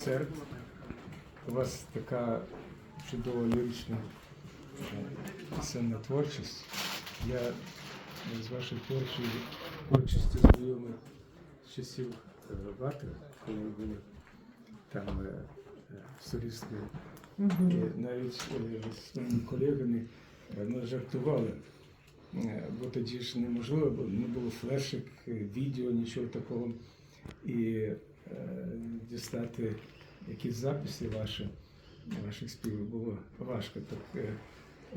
концерт. У вас така чудова лірична е, пісенна творчість. Я е, з вашою творчою творчістю знайомий з часів е, коли ви були там е, е, солісткою. І навіть е, з своїми колегами е, ми жартували. Е, Бо тоді ж неможливо, бо не було флешек, е, відео, нічого такого. І е, дістати якісь записи ваші, ваших співів було важко. Так е,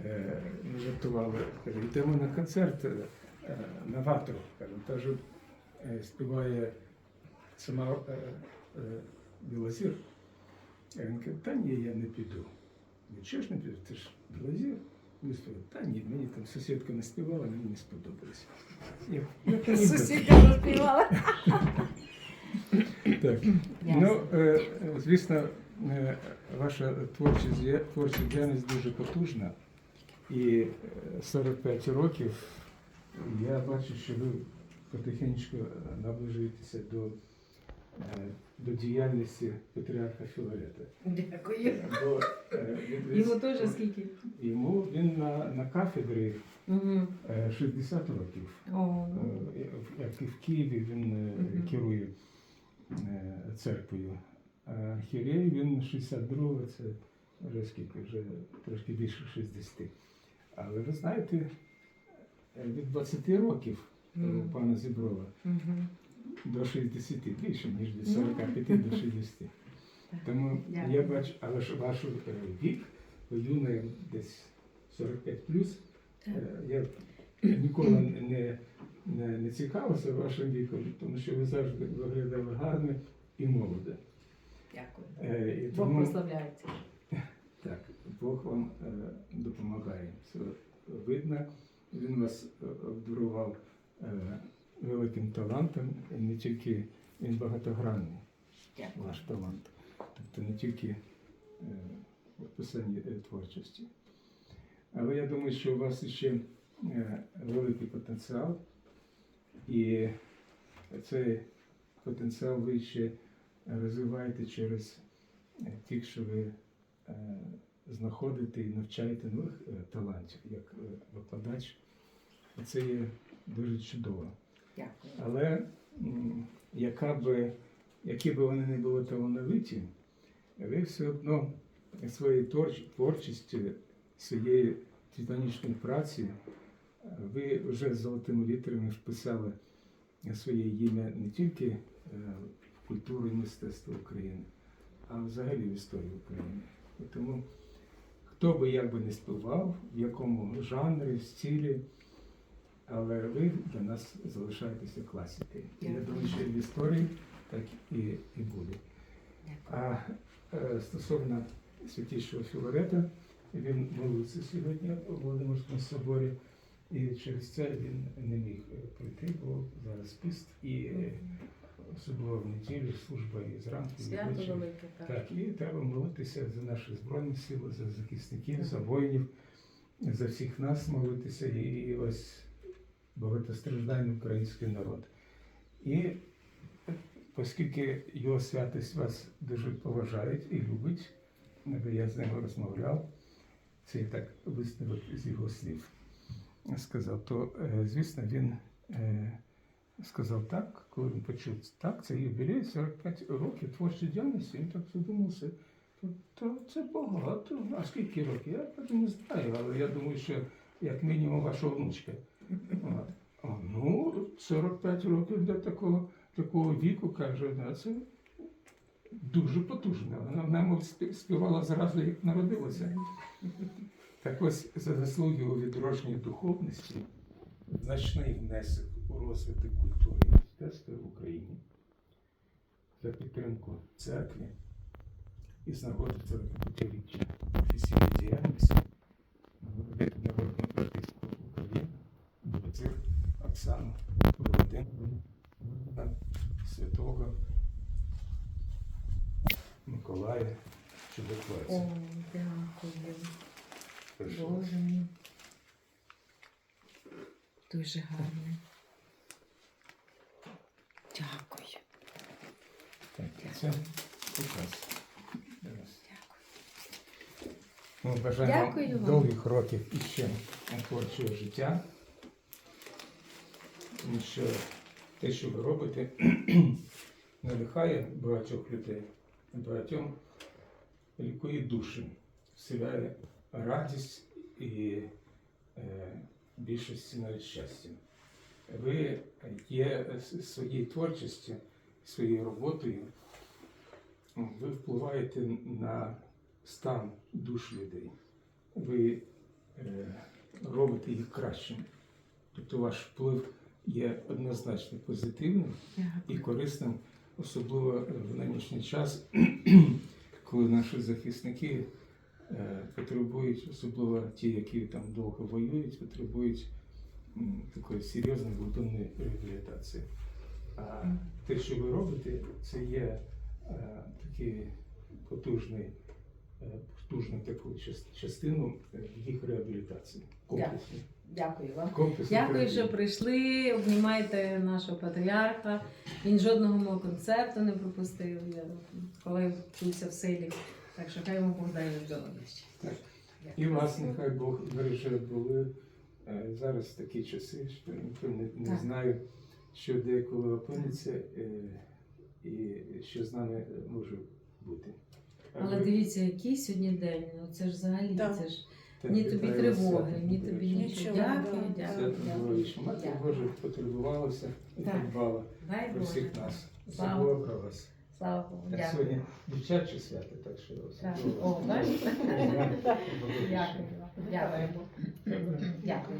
е, ми жартували. Йдемо на концерт е, е, на ватру. Кажу, е, співає сама е, е, Білозір. А Він каже, та ні, я не піду. Чого ж не піду? Ти ж Білозір. Ми співали, та ні, мені там сусідка не співала, мені не сподобалося. Я, я Сусідка заспівала. Так. Ну, е, е, звісно, е, ваша творча, творча діяльність дуже потужна. І е, 45 років я бачу, що ви потихеньку наближуєтеся до, до діяльності патріарха Філарета. Дякую. Бо, він- Йому теж скільки? йому він на, на кафедрі е, 60 років. О, Як і в Києві він Мгм. керує церквою. А Хірей він 62-го, це вже скільки, вже трошки більше 60. Але ви знаєте, е, від 20 років е, Мгм. пана Зіброва Мгм. до 60, більше, ніж від Ну. 45 до 60. Тому я бачу, але ж ваш е, вік, ви юний десь 45 плюс. Е, Я ніколи не, не, не цікавився вашим віком, тому що ви завжди виглядали гарно і молодо. Дякую. Е, І Бог тому прославляється. так, Бог вам е, допомагає. Це видно. Він вас е, обдарував е, великим талантом, і не тільки він багатогранний, Дякую. ваш талант. Тобто не тільки е, в писанні е, творчості. Але я думаю, що у вас ще е, великий потенціал, і цей потенціал ви ще розвиваєте через тих, що ви е, знаходите і навчаєте нових е, талантів, як е, викладач. Це є дуже чудово. Дякую. Але яка би, які б вони не були талановиті, ви все одно своєю творчістю, своєю титанічною працею, ви вже з золотими літерами вписали своє ім'я не тільки е, в культуру і мистецтво України, а взагалі в історію України. І тому хто би як би не співав, в якому жанрі, стилі, але ви для нас залишаєтеся класикою. І я думаю, що в історії так і, і буде. А е, стосовно святішого Філарета, він молився сьогодні у Володимирському соборі, і через це він не міг е, прийти, бо зараз піст, і е, особливо в неділю служба і зранку, і Свято ввечері. велике, так. Так, і треба молитися за наші збройні сили, за захисників, за воїнів, за всіх нас молитися і, і ось багатостраждальний український народ. І оскільки його святість вас дуже поважають і любить, я з ним розмовляв, це я так висновок з його слів сказав, то е, звісно він е, сказав так, коли він почув так, це юбілей 45 років творчої діяльності, він так задумався. То, це багато. А скільки років? Я так не знаю, але я думаю, що як мінімум ваша внучка. А, ну, 45 років для такого, такого віку, каже, це дуже потужно. Вона, мов, співала зразу, як народилася. Так ось за заслуги у відродженні духовності значний внесок у розвиток культури і мистецтва в Україні за підтримку церкви і з нагоди 45-річчя офіційної діяльності народного артисту України Богатир Оксану Володимирівну святого Миколая Чудотворця. О, дякую. Прошу. Боже мій. Дуже гарний. Дякую. Так, це показ. Ми бажаємо Дякую вам. довгих років і ще творчого життя. Тому що те, що ви робите, надихає багатьох людей багатьом лікує душі, вселяє радість і е, більшості навіть щастя. Ви є своєю творчістю, своєю роботою, ви впливаєте на стан душ людей. Ви е, робите їх кращими. Тобто ваш вплив є однозначно позитивним і корисним, особливо в нинішній час, коли наші захисники е, потребують, особливо ті, які там довго воюють, потребують такої серйозної глибинної реабілітації. А те, що ви робите, це є е, такий потужний, е, потужну таку частину е, їх реабілітації. Комплексну. Дякую вам. Комплексну Дякую, що прийшли. Обнімайте нашого патріарха. Він жодного мого концерту не пропустив. Я коли вчився в селі. Так що хай йому Бог дає здоров'я. І вас нехай Бог береже були е, зараз такі часи, що ніхто не, не знає, що деколи опиниться е, і що з нами може бути. Але дивіться, який сьогодні день. Ну це ж взагалі, Так. це ж ні тобі тривоги, ні тобі нічого. Нічого, Дякую, да. дякую, дякую. Мати Дякую. Боже потребувалася і Так. подбала Дай про Боже. всіх нас. Слава. Про вас. Слава Богу. А Дякую. сьогодні дівчаче свято, так що Так. особливо. О, бачите? Дякую. Дякую. Дякую. Дякую.